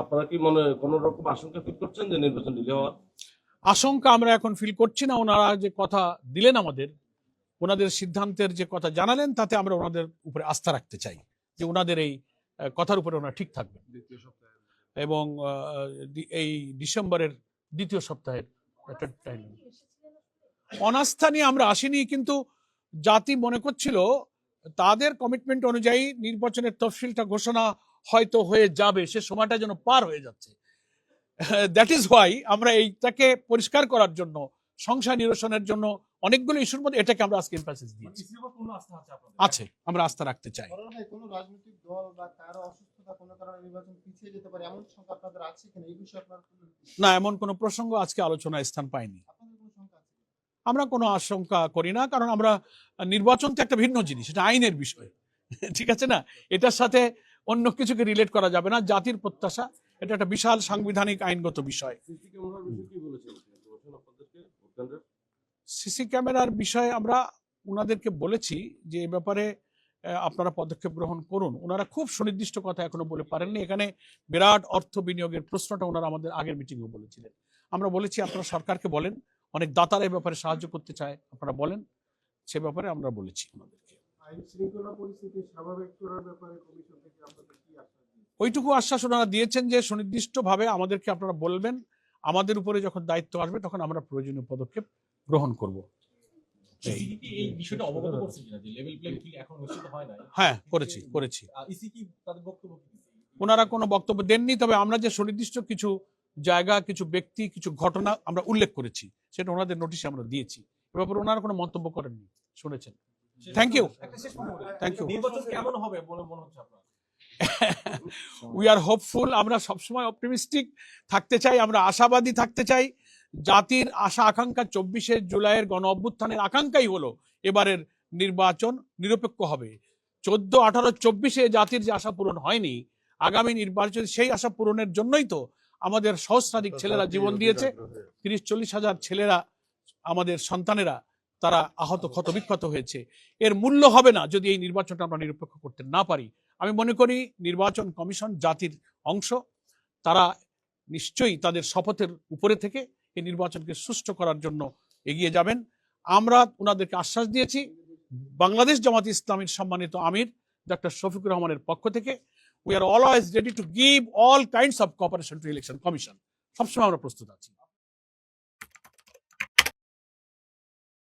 আপনারা কি মনে কোন রকম আশঙ্কা ফিল করছেন যে নির্বাচন ডিলে হওয়ার? আশঙ্কা আমরা এখন ফিল করছি না। ওনারা যে কথা দিলেন আমাদের ওনাদের সিদ্ধান্তের যে কথা জানালেন তাতে আমরা ওনাদের উপরে আস্থা রাখতে চাই যে ওনাদের এই কথার উপরে ওনারা ঠিক থাকবেন। এবং এই ডিসেম্বরের দ্বিতীয় সপ্তাহের একটা টাইম অনাস্থা নিয়ে আমরা আসিনি কিন্তু জাতি মনে করছিল তাদের কমিটমেন্ট অনুযায়ী নির্বাচনের তফসিলটা ঘোষণা হয়তো হয়ে যাবে। সে সময়টা যেন পার হয়ে যাচ্ছে। দ্যাট ইজ হোয়াই আমরা এইটাকে পরিষ্কার করার জন্য সংশয় নিরসনের জন্য অনেকগুলো ইস্যুর মধ্যে এটাকে আমরা আজকে এমফাসিস দিয়েছি। আছে আমরা আস্থা রাখতে চাই। কোনো রাজনৈতিক দল বা কারও অসুস্থতা কোনো কারণে নির্বাচন পিছিয়ে যেতে পারে এমন আপনাদের আছে কিনা? এই বিষয়ে আপনার না এমন কোনো প্রসঙ্গ আজকে আলোচনায় স্থান পায়নি আপনাদের কোনো শঙ্কা আছে কিনা? আমরা কোনো আশঙ্কা করি না কারণ আমরা নির্বাচন তো একটা ভিন্ন জিনিস এটা আইনের বিষয়। ঠিক আছে না? এটার সাথে অন্য কিছুকে রিলেট করা যাবে না জাতির প্রত্যাশা এটা একটা বিশাল সাংবিধানিক আইনগত বিষয়। সিসি ক্যামেরার বিষয়ে আমরা ওনাদেরকে বলেছি যে এ ব্যাপারে আপনারা পদক্ষেপ গ্রহণ করুন। ওনারা খুব সুনির্দিষ্ট কথা এখনও বলে পারেননি। এখানে বিরাট অর্থ বিনিয়োগের প্রশ্নটা ওনারা আমাদের আগের মিটিংয়ে বলেছিলেন। আমরা বলেছি আপনারা সরকারকে বলেন অনেক দাতারা এ ব্যাপারে সাহায্য করতে চায় আপনারা বলেন সে ব্যাপারে আমরা বলেছি ওনাদেরকে আইন শৃঙ্খলা পরিস্থিতি স্বাভাবিক করার ব্যাপারে কমিশন থেকে আপনাদের কি আশা দিয়েছে? ওইটুকু আশ্বাস ওনারা দিয়েছেন যে সুনির্দিষ্টভাবে আমাদেরকে আপনারা বলবেন আমাদের উপরে যখন দায়িত্ব আসবে তখন আমরা প্রয়োজনীয় পদক্ষেপ গ্রহণ করব এই। এই হয় নাই হ্যাঁ করেছি করেছি ইসি কি তাদের বক্তব্য কি দিচ্ছে? ওনারা কোনো বক্তব্য দেননি তবে আমরা যে সুনির্দিষ্ট কিছু জায়গা কিছু ব্যক্তি কিছু ঘটনা আমরা উল্লেখ করেছি। সেটা ওনাদের নোটিশে আমরা দিয়েছি। এ ব্যাপারে ওনারা কোনো মন্তব্য করেননি। শুনেছেন? Thank you thank. নির্বাচন কেমন হবে বলে মনে হচ্ছে আপনার? উই আর হোপফুল আমরা সবসময় অপটিমিস্টিক থাকতে চাই। আমরা আশাবাদী থাকতে চাই। জাতির আশা আকাঙ্ক্ষা চব্বিশে জুলাইয়ের গণ অভ্যুত্থানের আকাঙ্ক্ষাই হলো এবারের নির্বাচন নিরপেক্ষ হবে। চোদ্দ আঠারো চব্বিশে জাতির যে আশা পূরণ হয়নি আগামী নির্বাচন সেই আশা পূরণের জন্যই তো আমাদের সহস্রাধিক ছেলেরা জীবন দিয়েছে। তিরিশ চল্লিশ হাজার ছেলেরা আমাদের সন্তানেরা তারা আহত ক্ষতবিক্ষত হয়েছে। এর মূল্য হবে না যদি এই নির্বাচনটা আমরা নিরপেক্ষ করতে না পারি। আমি মনে করি নির্বাচন কমিশন জাতির অংশ তারা নিশ্চয়ই তাদের শপথের উপরে থেকে এই নির্বাচনকে সুষ্ঠু করার জন্য এগিয়ে যাবেন। আমরা ওনাদেরকে আশ্বাস দিয়েছি। বাংলাদেশ জামাত ইসলামীর সম্মানিত আমির ডক্টর শফিকুর রহমানের পক্ষ থেকে। We are always ready to give all kinds of cooperation to election commission সবসময় আমরা প্রস্তুত আছি।